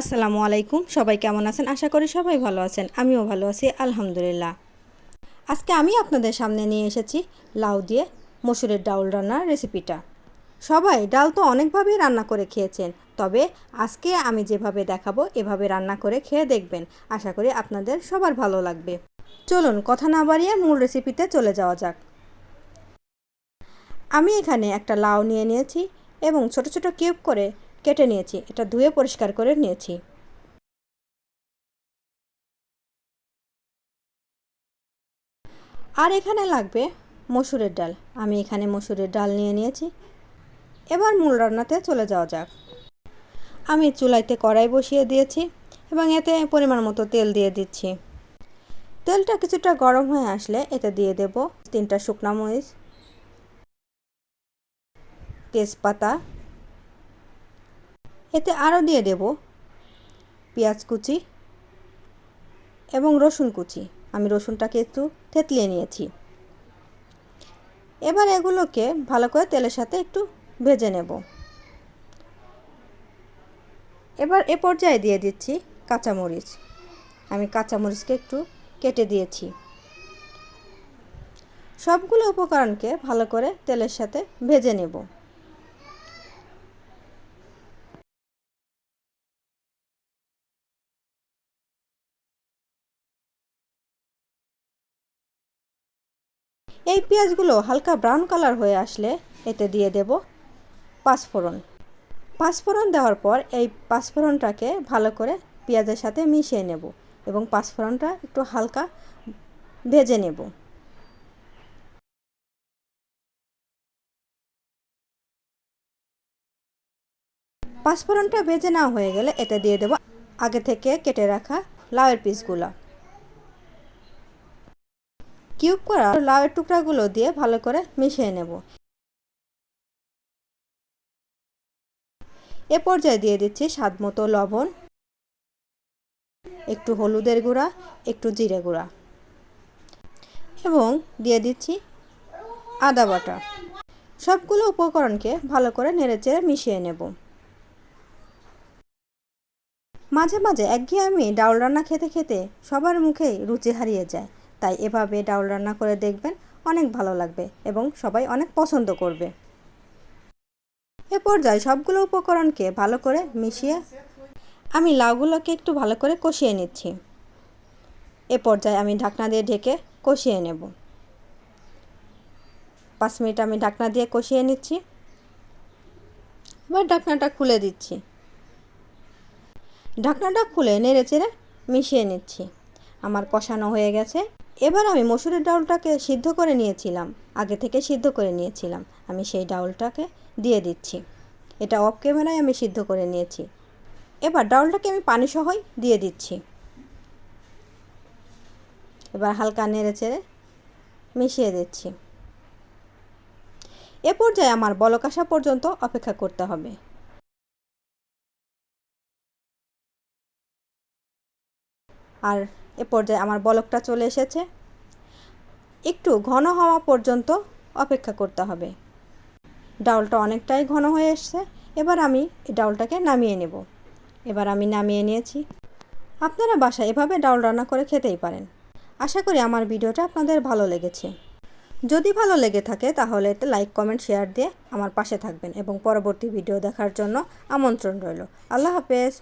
আসসালামু আলাইকুম। সবাই কেমন আছেন? আশা করি সবাই ভালো আছেন। আমিও ভালো আছি, আলহামদুলিল্লাহ। আজকে আমি আপনাদের সামনে নিয়ে এসেছি লাউ দিয়ে মসুরের ডাউল রান্নার রেসিপিটা। সবাই ডাল তো অনেকভাবেই রান্না করে খেয়েছেন, তবে আজকে আমি যেভাবে দেখাবো, এভাবে রান্না করে খেয়ে দেখবেন। আশা করি আপনাদের সবার ভালো লাগবে। চলুন, কথা না বাড়িয়ে মূল রেসিপিতে চলে যাওয়া যাক। আমি এখানে একটা লাউ নিয়ে নিয়েছি এবং ছোট ছোট কিউব করে কেটে নিয়েছি, এটা ধুয়ে পরিষ্কার করে নিয়েছি। আর এখানে লাগবে মসুরের ডাল। আমি এখানে মসুরের ডাল নিয়ে নিয়েছি। এবার মূল রান্নাতে চলে যাওয়া যাক। আমি চুলাইতে কড়াই বসিয়ে দিয়েছি এবং এতে পরিমাণ মতো তেল দিয়ে দিচ্ছি। তেলটা কিছুটা গরম হয়ে আসলে এতে দিয়ে দেব তিনটা শুকনা মরিচ, তেজপাতা এতে আরও দিয়ে দেব পেঁয়াজ কুচি এবং রসুন কুচি। আমি রসুনটাকে একটু থেতলিয়ে নিয়েছি। এবার এগুলোকে ভালো করে তেলের সাথে একটু ভেজে নেব। এবার এ পর্যায়ে দিয়ে দিচ্ছি কাঁচামরিচ। আমি কাঁচামরিচকে একটু কেটে দিয়েছি। সবগুলো উপকরণকে ভালো করে তেলের সাথে ভেজে নেব। এই পেঁয়াজগুলো হালকা ব্রাউন কালার হয়ে আসলে এতে দিয়ে দেব পাঁচফোড়ন। পাঁচফোড়ন দেওয়ার পর এই পাঁচফোড়নটাকে ভালো করে পেঁয়াজের সাথে মিশিয়ে নেব এবং পাঁচফোড়নটা একটু হালকা ভেজে নেব। পাঁচফোড়নটা ভেজে নেওয়া হয়ে গেলে এটা দিয়ে দেব আগে থেকে কেটে রাখা লাউয়ের পিসগুলো। কিউব করা লাউয়ের টুকরাগুলো দিয়ে ভালো করে মিশিয়ে নেব। এ পর্যায়ে দিয়ে দিচ্ছি স্বাদ মতো লবণ, একটু হলুদের গুঁড়া, একটু জিরে গুঁড়া এবং দিয়ে দিচ্ছি আদা বাটা। সবগুলো উপকরণকে ভালো করে নেড়েচেড়ে মিশিয়ে নেব। মাঝে মাঝে একঘেয়ে আমি ডাউল রান্না খেতে খেতে সবার মুখেই রুচি হারিয়ে যায়। তাই এভাবে ডাউল রান্না করে দেখবেন অনেক ভালো লাগবে এবং সবাই অনেক পছন্দ করবে। এ পর্যায়ে সবগুলো উপকরণকে ভালো করে মিশিয়ে আমি লাউগুলোকে একটু ভালো করে কষিয়ে নিচ্ছি। এ পর্যায়ে আমি ঢাকনা দিয়ে ঢেকে কষিয়ে নেব। পাঁচ মিনিট আমি ঢাকনা দিয়ে কষিয়ে নিচ্ছি। এবার ঢাকনাটা খুলে দিচ্ছি। ঢাকনাটা খুলে নেড়ে চেড়ে মিশিয়ে নিচ্ছি। আমার কষানো হয়ে গেছে। এবার আমি মসুরের ডাউলটাকে সিদ্ধ করে নিয়েছিলাম, আগে থেকে সিদ্ধ করে নিয়েছিলাম। আমি সেই ডাউলটাকে দিয়ে দিচ্ছি। এটা অফ ক্যামেরায় আমি সিদ্ধ করে নিয়েছি। এবার ডাউলটাকে আমি পানি সহই দিয়ে দিচ্ছি। এবার হালকা নেড়ে চেড়ে মিশিয়ে দিচ্ছি। এ পর্যায়ে আমার বলক আসা পর্যন্ত অপেক্ষা করতে হবে। আর এ পর্যায়ে আমার বলকটা চলে এসেছে। একটু ঘন হওয়া পর্যন্ত অপেক্ষা করতে হবে। ডাউলটা অনেকটাই ঘন হয়ে এসছে। এবার আমি এই ডাউলটাকে নামিয়ে নেব। এবার আমি নামিয়ে নিয়েছি। আপনারা বাসায় এভাবে ডাউল রান্না করে খেতেই পারেন। আশা করি আমার ভিডিওটা আপনাদের ভালো লেগেছে। যদি ভালো লেগে থাকে তাহলে লাইক, কমেন্ট, শেয়ার দিয়ে আমার পাশে থাকবেন এবং পরবর্তী ভিডিও দেখার জন্য আমন্ত্রণ রইল। আল্লাহ হাফেজ।